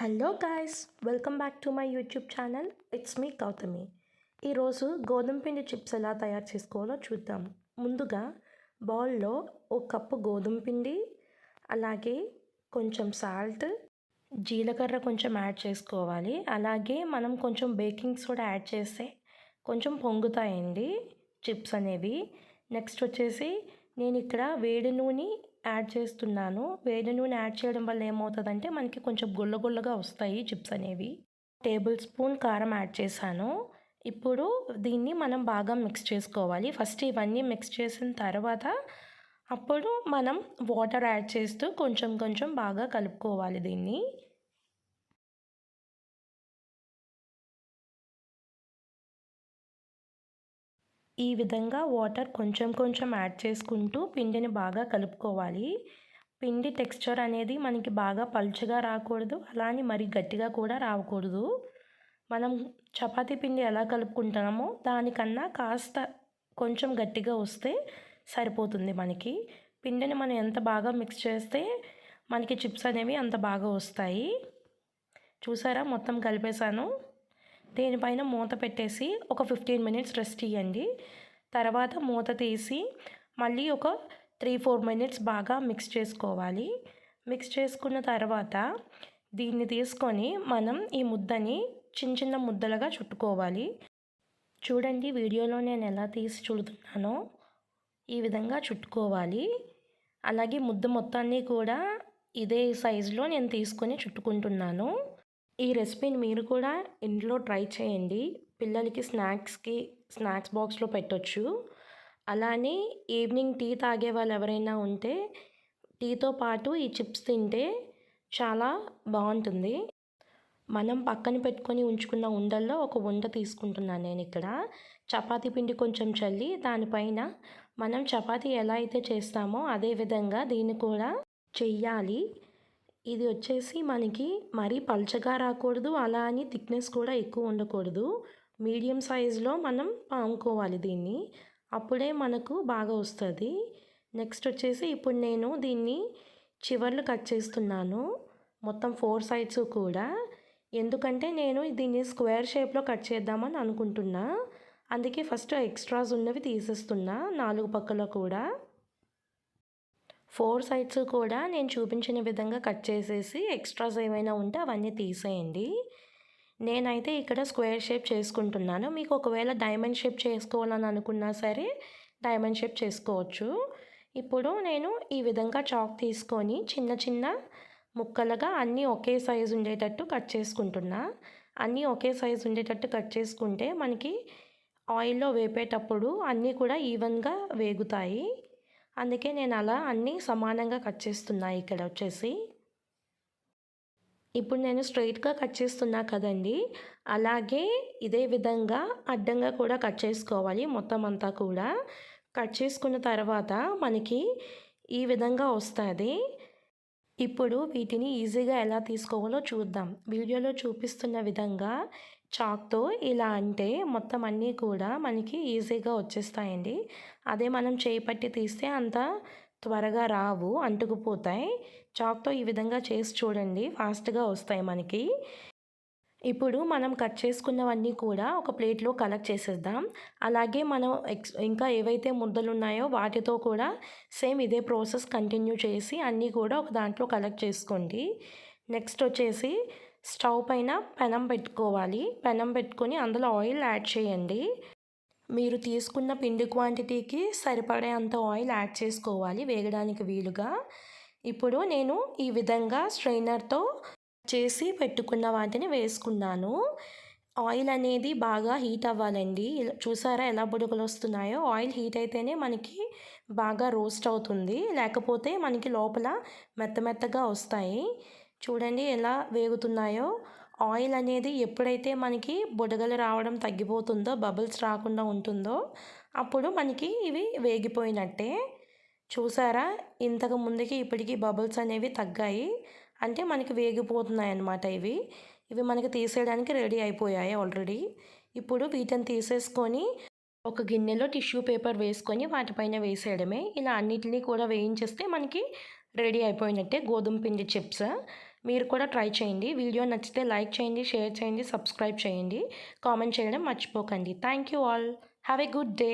Hello guys welcome back to my YouTube channel. It's me Gautami. ఈరోజు గోధుమ పిండి chips ఎలా తయారు చేసుకోవాలో చూద్దాం. ముందుగా బౌల్లో ఒక కప్పు గోధుమ పిండి అలాగే కొంచెం సాల్ట్ జీలకర్ర కొంచెం యాడ్ చేసుకోవాలి. అలాగే మనం కొంచెం బేకింగ్ సోడా యాడ్ చేస్తే కొంచెం పొంగుతాయండి చిప్స్ అనేవి. నెక్స్ట్ వచ్చేసి నేను ఇక్కడ వేడి నూనె యాడ్ చేస్తున్నాను. వేడి నూనె యాడ్ చేయడం వల్ల ఏమవుతుందంటే మనకి కొంచెం గుల్ల గుల్లగా వస్తాయి చిప్స్ అనేవి. టేబుల్ స్పూన్ కారం యాడ్ చేశాను. ఇప్పుడు దీన్ని మనం బాగా మిక్స్ చేసుకోవాలి. ఫస్ట్ ఇవన్నీ మిక్స్ చేసిన తర్వాత అప్పుడు మనం వాటర్ యాడ్ చేస్తూ కొంచెం కొంచెం బాగా కలుపుకోవాలి దీన్ని. ఈ విధంగా వాటర్ కొంచెం కొంచెం యాడ్ చేసుకుంటూ పిండిని బాగా కలుపుకోవాలి. పిండి టెక్స్చర్ అనేది మనకి బాగా పలుచగా రాకూడదు అలానే మరి గట్టిగా కూడా రాకూడదు. మనం చపాతీ పిండి ఎలా కలుపుకుంటామో దానికన్నా కాస్త కొంచెం గట్టిగా వస్తే సరిపోతుంది మనకి. పిండిని మనం ఎంత బాగా మిక్స్ చేస్తే మనకి చిప్స్ అనేవి అంత బాగా వస్తాయి. చూసారా? మొత్తం కలిపేశాను. దీనిపైన మూత పెట్టేసి ఒక ఫిఫ్టీన్ మినిట్స్ రెస్ట్ ఇవ్వండి తర్వాత మూత తీసి మళ్ళీ ఒక త్రీ ఫోర్ మినిట్స్ బాగా మిక్స్ చేసుకోవాలి. మిక్స్ చేసుకున్న తర్వాత దీన్ని తీసుకొని మనం ఈ ముద్దని చిన్న చిన్న ముద్దలుగా చుట్టుకోవాలి. చూడండి వీడియోలో నేను ఎలా తీసి చుడుతున్నానో. ఈ విధంగా చుట్టుకోవాలి. అలాగే ముద్ద మొత్తాన్ని కూడా ఇదే సైజులో నేను తీసుకొని చుట్టుకుంటున్నాను. ఈ రెసిపీని మీరు కూడా ఇంట్లో ట్రై చేయండి. పిల్లలకి స్నాక్స్కి స్నాక్స్ బాక్స్లో పెట్టొచ్చు. అలానే ఈవినింగ్ టీ తాగే వాళ్ళు ఎవరైనా ఉంటే టీతో పాటు ఈ చిప్స్ తింటే చాలా బాగుంటుంది. మనం పక్కన పెట్టుకొని ఉంచుకున్న ఉండల్లో ఒక ఉండ తీసుకుంటున్నాను నేను ఇక్కడ. చపాతీ పిండి కొంచెం చల్లి దానిపైన మనం చపాతీ ఎలా అయితే చేస్తామో అదే విధంగా దీన్ని కూడా చెయ్యాలి. ఇది వచ్చేసి మనకి మరీ పల్చగా రాకూడదు అలా అని థిక్నెస్ కూడా ఎక్కువ ఉండకూడదు. మీడియం సైజులో మనం పాముకోవాలి దీన్ని. అప్పుడే మనకు బాగా వస్తుంది. నెక్స్ట్ వచ్చేసి ఇప్పుడు నేను దీన్ని చివర్లు కట్ చేస్తున్నాను. మొత్తం ఫోర్ సైడ్స్ కూడా. ఎందుకంటే నేను దీన్ని స్క్వేర్ షేప్లో కట్ చేద్దామని అనుకుంటున్నా. అందుకే ఫస్ట్ ఎక్స్ట్రాస్ ఉన్నవి తీసేస్తున్నా నాలుగు పక్కల కూడా. ఫోర్ సైడ్స్ కూడా నేను చూపించిన విధంగా కట్ చేసేసి ఎక్స్ట్రాస్ ఏమైనా ఉంటే అవన్నీ తీసేయండి. నేనైతే ఇక్కడ స్క్వేర్ షేప్ చేసుకుంటున్నాను. మీకు ఒకవేళ డైమండ్ షేప్ చేసుకోవాలని అనుకున్నా సరే డైమండ్ షేప్ చేసుకోవచ్చు. ఇప్పుడు నేను ఈ విధంగా చాక్ తీసుకొని చిన్న చిన్న ముక్కలుగా అన్నీ ఒకే సైజు ఉండేటట్టు కట్ చేసుకుంటున్నా. అన్నీ ఒకే సైజు ఉండేటట్టు కట్ చేసుకుంటే మనకి ఆయిల్లో వేపేటప్పుడు అన్నీ కూడా ఈవెన్గా వేగుతాయి. అందుకే నేను అలా అన్నీ సమానంగా కట్ చేస్తున్నా ఇక్కడ వచ్చేసి. ఇప్పుడు నేను స్ట్రైట్గా కట్ చేస్తున్నా కదండి అలాగే ఇదే విధంగా అడ్డంగా కూడా కట్ చేసుకోవాలి మొత్తం అంతా కూడా. కట్ చేసుకున్న తర్వాత మనకి ఈ విధంగా వస్తుంది. ఇప్పుడు వీటిని ఈజీగా ఎలా తీసుకోవాలో చూద్దాం. వీడియోలో చూపిస్తున్న విధంగా చాక్తో ఇలా అంటే మొత్తం అన్నీ కూడా మనకి ఈజీగా వచ్చేస్తాయండి. అదే మనం చేయి పట్టి తీస్తే అంత త్వరగా రావు అంటుకుపోతాయి. చాక్తో ఈ విధంగా చేసి చూడండి ఫాస్ట్గా వస్తాయి మనకి. ఇప్పుడు మనం కట్ చేసుకున్నవన్నీ కూడా ఒక ప్లేట్లో కలెక్ట్ చేసేద్దాం. అలాగే మనం ఎక్స్ ఇంకా ఏవైతే ముద్దలు ఉన్నాయో వాటితో కూడా సేమ్ ఇదే ప్రాసెస్ కంటిన్యూ చేసి అన్నీ కూడా ఒక దాంట్లో కలెక్ట్ చేసుకోండి. నెక్స్ట్ వచ్చేసి స్టవ్ పైన పెనం పెట్టుకోవాలి. పెనం పెట్టుకొని అందులో ఆయిల్ యాడ్ చేయండి. మీరు తీసుకున్న పిండి క్వాంటిటీకి సరిపడే అంత ఆయిల్ యాడ్ చేసుకోవాలి వేగడానికి వీలుగా. ఇప్పుడు నేను ఈ విధంగా స్ట్రైనర్తో చేసి పెట్టుకున్న వాటిని వేసుకున్నాను. ఆయిల్ అనేది బాగా హీట్ అవ్వాలండి. చూసారా ఎలా బుడగలు వస్తున్నాయో? ఆయిల్ హీట్ అయితేనే మనకి బాగా రోస్ట్ అవుతుంది. లేకపోతే మనకి లోపల మెత్త మెత్తగా వస్తాయి. చూడండి ఎలా వేగుతున్నాయో. ఆయిల్ అనేది ఎప్పుడైతే మనకి బుడగలు రావడం తగ్గిపోతుందో బబుల్స్ రాకుండా ఉంటుందో అప్పుడు మనకి ఇవి వేగిపోయినట్టే. చూసారా? ఇంతకు ముందుకి ఇప్పటికీ బబుల్స్ అనేవి తగ్గాయి. అంటే మనకి వేగిపోతున్నాయి అన్నమాట ఇవి. ఇవి మనకి తీసేయడానికి రెడీ అయిపోయాయి ఆల్రెడీ. ఇప్పుడు వీటిని తీసేసుకొని ఒక గిన్నెలో టిష్యూ పేపర్ వేసుకొని వాటిపైన వేసేయడమే. ఇలా అన్నిటినీ కూడా వేయించేస్తే మనకి రెడీ అయిపోయినట్టే గోధుమ పిండి చిప్స్. మీరు కూడా ట్రై చేయండి. వీడియో నచ్చితే లైక్ చేయండి షేర్ చేయండి సబ్స్క్రైబ్ చేయండి. కామెంట్ చేయడం మర్చిపోకండి. Thank you all. Have a good day.